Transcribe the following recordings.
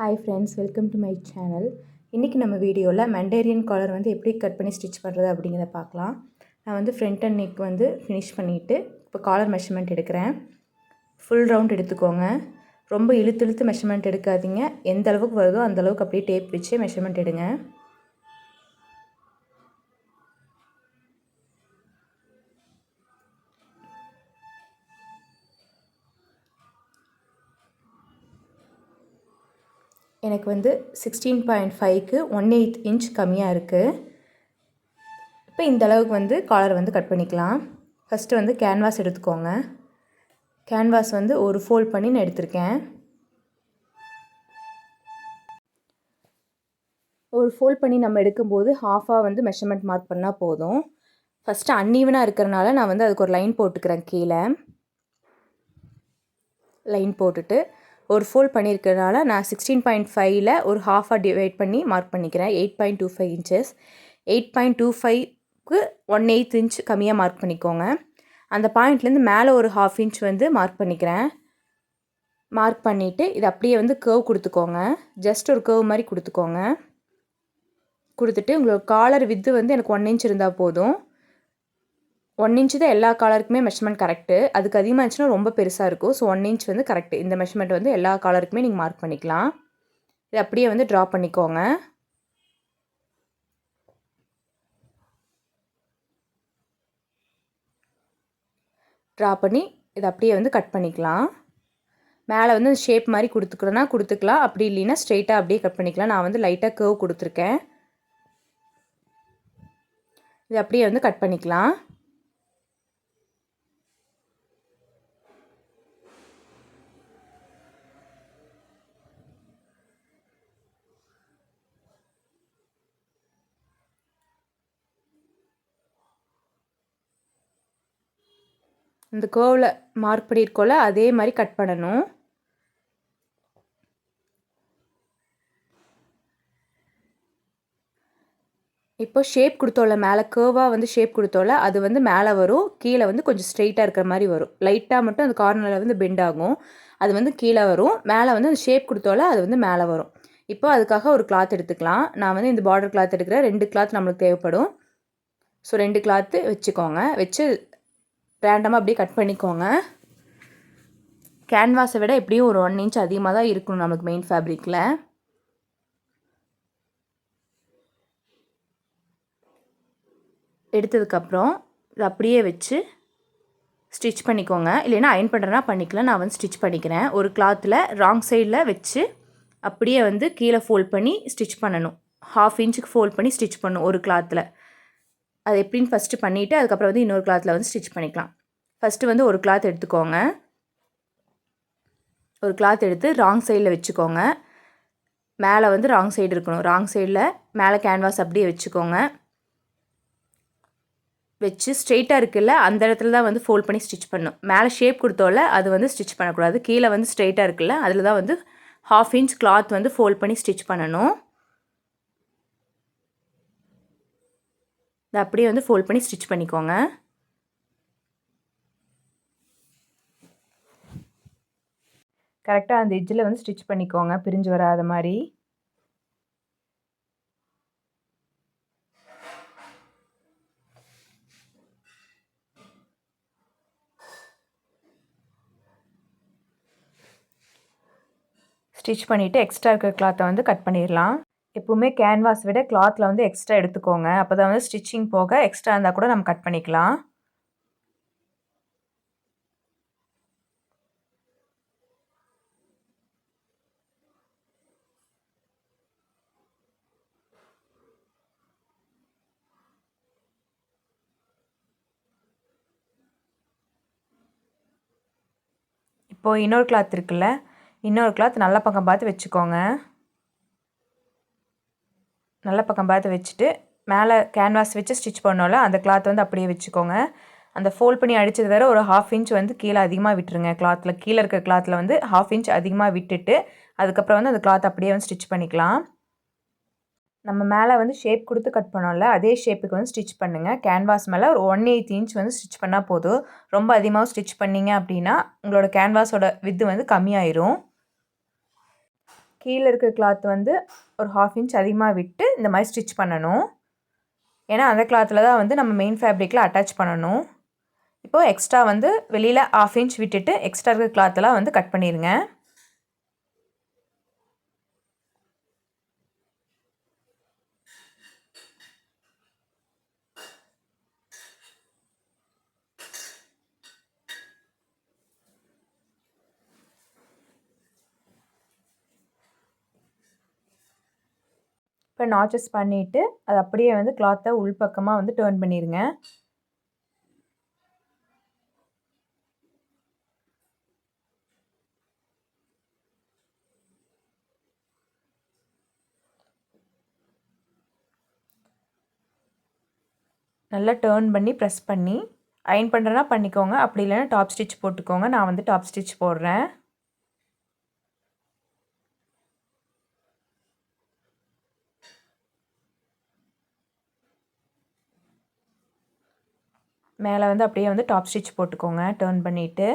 Hi friends welcome to my channel இன்றைக்கி நம்ம வீடியோவில் மண்டேரியன் காலர் வந்து எப்படி கட் பண்ணி ஸ்டிச் பண்ணுறது அப்படிங்கிறத பார்க்கலாம். நான் வந்து ஃப்ரண்ட் அண்ட் நெக் வந்து ஃபினிஷ் பண்ணிவிட்டு இப்போ காலர் மெஷர்மெண்ட் எடுக்கிறேன். ஃபுல் ரவுண்ட் எடுத்துக்கோங்க. ரொம்ப இழுத்து இழுத்து மெஷர்மெண்ட் எடுக்காதீங்க. எந்த அளவுக்கு வருதோ அந்தளவுக்கு அப்படியே டேப் வச்சு மெஷர்மெண்ட் எடுங்க. எனக்கு வந்து சிக்ஸ்டீன் பாயிண்ட் ஃபைவ்க்கு ஒன் எயித் இன்ச் கம்மியாக இருக்குது இப்போ இந்த அளவுக்கு வந்து காலர் வந்து கட் பண்ணிக்கலாம். ஃபஸ்ட்டு வந்து கேன்வாஸ் எடுத்துக்கோங்க. கேன்வாஸ் வந்து ஒரு ஃபோல்ட் பண்ணி நான் எடுத்திருக்கேன். ஒரு ஃபோல்ட் பண்ணி நம்ம எடுக்கும்போது ஹாஃபாக வந்து மெஷர்மெண்ட் மார்க் பண்ணால் போதும். ஃபஸ்ட்டு அன்ஈவனாக இருக்கிறனால நான் வந்து அதுக்கு ஒரு லைன் போட்டுக்கிறேன் கீழே. லைன் போட்டுட்டு ஒரு ஃபோல்ட் பண்ணியிருக்கிறனால நான் சிக்ஸ்டீன் பாயிண்ட் ஃபைவ்ல ஒரு ஹாஃபாக டிவைட் பண்ணி மார்க் பண்ணிக்கிறேன். Eight point two five inches eight point two ஃபைவ்க்கு ஒன் எயித் இன்ச் கம்மியாக மார்க் பண்ணிக்கோங்க. அந்த பாயிண்ட்லேருந்து மேலே ஒரு ஹாஃப் இன்ச் வந்து மார்க் பண்ணிக்கிறேன். மார்க் பண்ணிவிட்டு இது அப்படியே வந்து கேர்வ் கொடுத்துக்கோங்க. ஜஸ்ட் ஒரு கேர்வ் மாதிரி கொடுத்துக்கோங்க. கொடுத்துட்டு உங்களோட காலர் வித்து வந்து எனக்கு ஒன் இன்ச் இருந்தால் போதும். ஒன் இன்ச்சு தான் எல்லா காலருக்குமே மெஷர்மெண்ட் கரெக்டு அதுக்கு அதிகமாக இருந்துச்சுன்னா ரொம்ப பெருசாக இருக்கும். ஸோ ஒன் இன்ச் வந்து கரெக்டு இந்த மெஷர்மெண்ட் வந்து எல்லா காலருக்குமே நீங்கள் மார்க் பண்ணிக்கலாம். இது அப்படியே வந்து ட்ரா பண்ணிக்கோங்க. ட்ரா பண்ணி இதை அப்படியே வந்து கட் பண்ணிக்கலாம். மேலே வந்து ஷேப் மாதிரி கொடுத்துக்கிறோன்னா கொடுத்துக்கலாம். அப்படி இல்லைன்னா ஸ்ட்ரெயிட்டாக அப்படியே கட் பண்ணிக்கலாம். நான் வந்து லைட்டாக கேர்வ் கொடுத்துருக்கேன். இது அப்படியே வந்து கட் பண்ணிக்கலாம். இந்த கேர்வில் மார்க் பண்ணியிருக்கோல அதே மாதிரி கட் பண்ணணும். இப்போ ஷேப் கொடுத்தோம்ல மேலே கேர்வாக வந்து ஷேப் கொடுத்தோல அது வந்து மேலே வரும் கீழே வந்து கொஞ்சம் ஸ்ட்ரெயிட்டாக இருக்கிற மாதிரி வரும். லைட்டாக மட்டும் அந்த கார்னரில் வந்து பெண்ட் ஆகும். அது வந்து கீழே வரும். மேலே வந்து அந்த ஷேப் கொடுத்தோல அது வந்து மேலே வரும். இப்போ அதுக்காக ஒரு கிளாத் எடுத்துக்கலாம். நான் வந்து இந்த பார்டர் கிளாத் எடுக்கிறேன் ரெண்டு கிளாத் நம்மளுக்கு தேவைப்படும். ஸோ ரெண்டு கிளாத்து வச்சுக்கோங்க. வச்சு ரேண்டமாக அப்படியே கட் பண்ணிக்கோங்க. கேன்வாஸை விட எப்படியும் ஒரு ஒன் இன்ச் அதிகமாக தான் இருக்கணும் நமக்கு மெயின் ஃபேப்ரிக்கில் எடுத்ததுக்கப்புறம் இது அப்படியே வச்சு ஸ்டிச் பண்ணிக்கோங்க. இல்லைன்னா அயன் பண்ணுறேன்னா பண்ணிக்கலாம். நான் வந்து ஸ்டிச் பண்ணிக்கிறேன். ஒரு கிளாத்தில் ராங் சைடில் வச்சு அப்படியே வந்து கீழே ஃபோல்ட் பண்ணி ஸ்டிச் பண்ணணும். ஹாஃப் இன்ச்சுக்கு ஃபோல்ட் பண்ணி ஸ்டிச் பண்ணணும் ஒரு கிளாத்தில் அது எப்படின்னு ஃபஸ்ட்டு பண்ணிவிட்டு அதுக்கப்புறம் வந்து இன்னொரு கிளாத்தில் வந்து ஸ்டிச் பண்ணிக்கலாம். ஃபஸ்ட்டு வந்து ஒரு கிளாத் எடுத்துக்கோங்க. ஒரு கிளாத் எடுத்து ராங் சைடில் வச்சுக்கோங்க. மேலே வந்து ராங் சைடு இருக்கணும். ராங் சைடில் மேலே கேன்வாஸ் அப்படியே வச்சுக்கோங்க. வச்சு ஸ்ட்ரெயிட்டாக இருக்குல்ல அந்த இடத்துல தான் வந்து ஃபோல்ட் பண்ணி ஸ்டிச் பண்ணும். மேலே ஷேப் கொடுத்தோல அது வந்து ஸ்டிச் பண்ணக்கூடாது. கீழே வந்து ஸ்ட்ரெயிட்டாக இருக்குல்ல அதில் தான் வந்து ஹாஃப் இன்ச் கிளாத் வந்து ஃபோல்ட் பண்ணி ஸ்டிச் பண்ணணும். இதை அப்படியே வந்து ஃபோல்ட் பண்ணி ஸ்டிச் பண்ணிக்கோங்க. கரெக்டாக அந்த எஜ்ஜில் வந்து ஸ்டிச் பண்ணிக்கோங்க பிரிஞ்சு வராத மாதிரி. ஸ்டிச் பண்ணிவிட்டு எக்ஸ்ட்ரா இருக்கிற கிளாத்தை வந்து கட் பண்ணிடலாம். எப்போவுமே கேன்வாஸ் விட கிளாத்தில் வந்து எக்ஸ்ட்ரா எடுத்துக்கோங்க. அப்போ தான் வந்து ஸ்டிச்சிங் போக எக்ஸ்ட்ரா இருந்தால் கூட நம்ம கட் பண்ணிக்கலாம். இப்போது இன்னொரு கிளாத் இருக்குல்ல? இன்னொரு கிளாத் நல்ல பக்கம் பார்த்து வச்சுக்கோங்க. நல்ல பக்கம் பார்த்து வச்சுட்டு மேலே கேன்வாஸ் வச்சு ஸ்டிச் பண்ணோம்ல அந்த கிளாத் வந்து அப்படியே வச்சுக்கோங்க. அந்த ஃபோல்ட் பண்ணி அடித்தது வேறு ஒரு ஹாஃப் இன்ச் வந்து கீழே அதிகமாக விட்டுருங்க. கிளாத்தில் கீழே இருக்கிற கிளாத்தில் வந்து ஹாஃப் இன்ச் அதிகமாக விட்டுட்டு அதுக்கப்புறம் வந்து அந்த கிளாத் அப்படியே வந்து ஸ்டிச் பண்ணிக்கலாம். நம்ம மேலே வந்து ஷேப் கொடுத்து கட் பண்ணோம்ல அதே ஷேப்புக்கு வந்து ஸ்டிச் பண்ணுங்கள் கேன்வாஸ் மேலே ஒரு ஒன் எயிட் இன்ச் வந்து ஸ்டிச் பண்ணால் போதும். ரொம்ப அதிகமாக ஸ்டிச் பண்ணிங்க அப்படின்னா உங்களோட கேன்வாஸோட வித்து வந்து கம்மியாயிரும். கீழே இருக்க கிளாத் வந்து ஒரு ஹாஃப் இன்ச் அதிகமாக விட்டு இந்த மாதிரி ஸ்டிச் பண்ணணும். ஏன்னா அந்த கிளாத்தில் தான் வந்து நம்ம மெயின் ஃபேப்ரிக்கில் அட்டாச் பண்ணணும். இப்போது எக்ஸ்ட்ரா வந்து வெளியில் ஆஃப் இன்ச் விட்டுட்டு எக்ஸ்ட்ரா இருக்கிற கிளாத்தெல்லாம் வந்து கட் பண்ணிடுங்க இப்போ நாச்சஸ் பண்ணிவிட்டு அது அப்படியே வந்து கிளாத்தை உள்பக்கமாக வந்து டேர்ன் பண்ணிடுங்க நல்லா டேர்ன் பண்ணி ப்ரெஸ் பண்ணி அயன் பண்ணுறேன்னா பண்ணிக்கோங்க. அப்படி இல்லைன்னா டாப் ஸ்டிச் போட்டுக்கோங்க. நான் வந்து டாப் ஸ்டிச் போடுறேன். மேலே வந்து அப்படியே வந்து டாப் ஸ்டிச் போட்டுக்கோங்க. டேர்ன் பண்ணிவிட்டு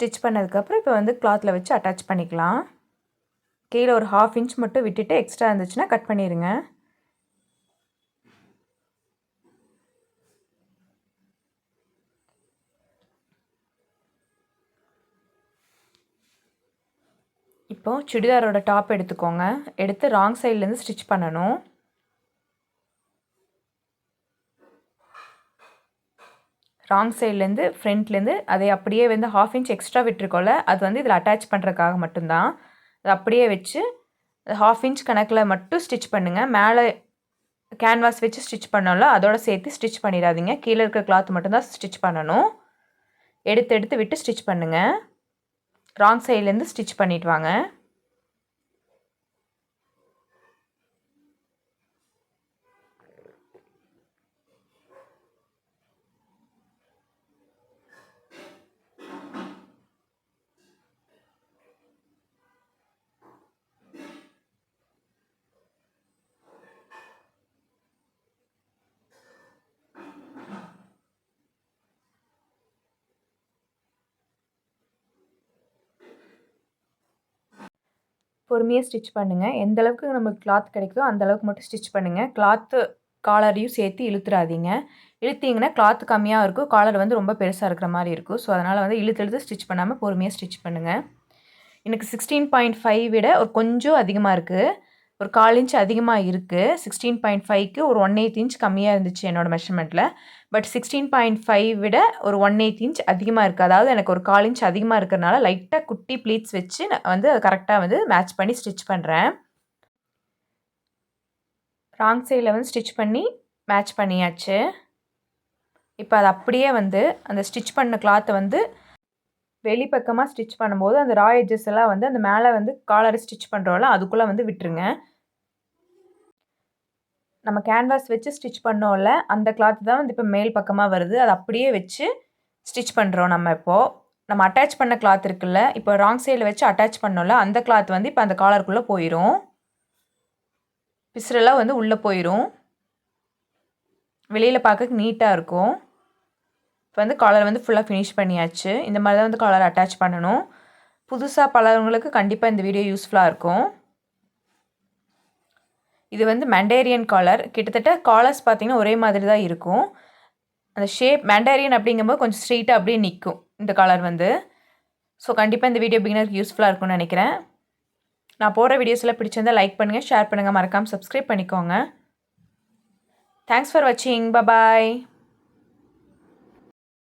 ஸ்டிச் பண்ணதுக்கப்புறம் இப்போ வந்து கிளாத்தில் வச்சு அட்டாச் பண்ணிக்கலாம். கீழே ஒரு ஹாஃப் இன்ச் மட்டும் விட்டுட்டு எக்ஸ்ட்ரா இருந்துச்சுன்னா கட் பண்ணிடுங்க இப்போது சுடிதாரோட டாப் எடுத்துக்கோங்க. எடுத்து ராங் சைட்லேருந்து ஸ்டிச் பண்ணணும். ராங் சைட்லேருந்து ஃப்ரண்ட்லேருந்து அதை அப்படியே வந்து ஹாஃப் இன்ச் எக்ஸ்ட்ரா விட்டுருக்கோல அது வந்து இதில் அட்டாச் பண்ணுறதுக்காக மட்டும்தான். அதை அப்படியே வச்சு ஹாஃப் இன்ச் கணக்கில் மட்டும் ஸ்டிச் பண்ணுங்கள் மேலே கேன்வாஸ் வச்சு ஸ்டிச் பண்ணோம்ல அதோட சேர்த்து ஸ்டிச் பண்ணிடாதீங்க. கீழே இருக்கிற கிளாத் மட்டும்தான் ஸ்டிச் பண்ணணும். எடுத்து எடுத்து விட்டு ஸ்டிச் பண்ணுங்கள் ராங் சைட்லேருந்து ஸ்டிச் பண்ணிவிட்டு வாங்க. பொறுமையாக ஸ்டிச் பண்ணுங்கள் எந்த அளவுக்கு நமக்கு கிளாத் கிடைக்குதோ அந்த அளவுக்கு மட்டும் ஸ்டிச் பண்ணுங்கள் கிளாத்து காலரையும் சேர்த்து இழுத்துறாதீங்க. இழுத்தீங்கன்னா கிளாத் கம்மியாக இருக்கும். காலர் வந்து ரொம்ப பெருசாக இருக்கிற மாதிரி இருக்கும். ஸோ அதனால் வந்து இழுத்து இழுத்து ஸ்டிச் பண்ணாமல் பொறுமையாக ஸ்டிச் பண்ணுங்கள் எனக்கு சிக்ஸ்டீன் பாயிண்ட் ஃபைவ் விட ஒரு கொஞ்சம் அதிகமாக இருக்குது ஒரு கால் இன்ச் அதிகமாக இருக்குது சிக்ஸ்டீன் பாயிண்ட் ஃபைவ்க்கு ஒரு ஒன் எயிட் இன்ச் கம்மியாக இருந்துச்சு என்னோடய மெஷர்மெண்ட்டில் பட் சிக்ஸ்டீன் பாயிண்ட் ஃபைவ் விட ஒரு ஒன் எயிட் இன்ச் அதிகமாக இருக்குது அதாவது எனக்கு ஒரு கால் இன்ச் அதிகமாக இருக்கிறனால லைட்டாக குட்டி ப்ளீட்ஸ் வச்சு நான் வந்து கரெக்டாக வந்து மேட்ச் பண்ணி ஸ்டிச் பண்ணுறேன் ராங் சைடில் வந்து ஸ்டிச் பண்ணி மேட்ச் பண்ணியாச்சு. இப்போ அது அப்படியே வந்து அந்த ஸ்டிச் பண்ண கிளாத்தை வந்து வெளிப்பக்கமாக ஸ்டிச் பண்ணும்போது அந்த ரா எஜஸ் எல்லாம் வந்து அந்த மேலே வந்து காலரை ஸ்டிச் பண்ணுறோம்ல அதுக்குள்ளே வந்து விட்டுருங்க. நம்ம கேன்வாஸ் வச்சு ஸ்டிச் பண்ணோம்ல அந்த கிளாத் தான் வந்து இப்போ மேல் பக்கமாக வருது. அது அப்படியே வச்சு ஸ்டிச் பண்ணுறோம் நம்ம இப்போது நம்ம அட்டாச் பண்ண கிளாத் இருக்குல்ல இப்போ ராங் சைடில் வச்சு அட்டாச் பண்ணோம்ல அந்த கிளாத் வந்து இப்போ அந்த காலருக்குள்ளே போயிடும் பிசுரெல்லாம் வந்து உள்ளே போயிடும் வெளியில் பார்க்க நீட்டாக இருக்கும். இப்போ வந்து காலர் வந்து ஃபுல்லாக ஃபினிஷ் பண்ணியாச்சு. இந்த மாதிரி தான் வந்து காலர் அட்டாச் பண்ணணும். புதுசாக பலவங்களுக்கு கண்டிப்பாக இந்த வீடியோ யூஸ்ஃபுல்லாக இருக்கும். இது வந்து மெண்டேரியன் காலர் கிட்டத்தட்ட காலர்ஸ் பார்த்திங்கன்னா ஒரே மாதிரி தான் இருக்கும். அந்த ஷேப் மெண்டேரியன் அப்படிங்கும்போது கொஞ்சம் ஸ்ட்ரெயிட்டாக அப்படியே நிற்கும் இந்த காலர் வந்து. ஸோ கண்டிப்பாக இந்த வீடியோ பிகினருக்கு யூஸ்ஃபுல்லாக இருக்கும்னு நினைக்கிறேன். நான் போகிற வீடியோஸில் பிடிச்சிருந்தால் லைக் பண்ணுங்கள் ஷேர் பண்ணுங்கள் மறக்காமல் சப்ஸ்கிரைப் பண்ணிக்கோங்க. தேங்க்ஸ் ஃபார் வாட்சிங் பபாய்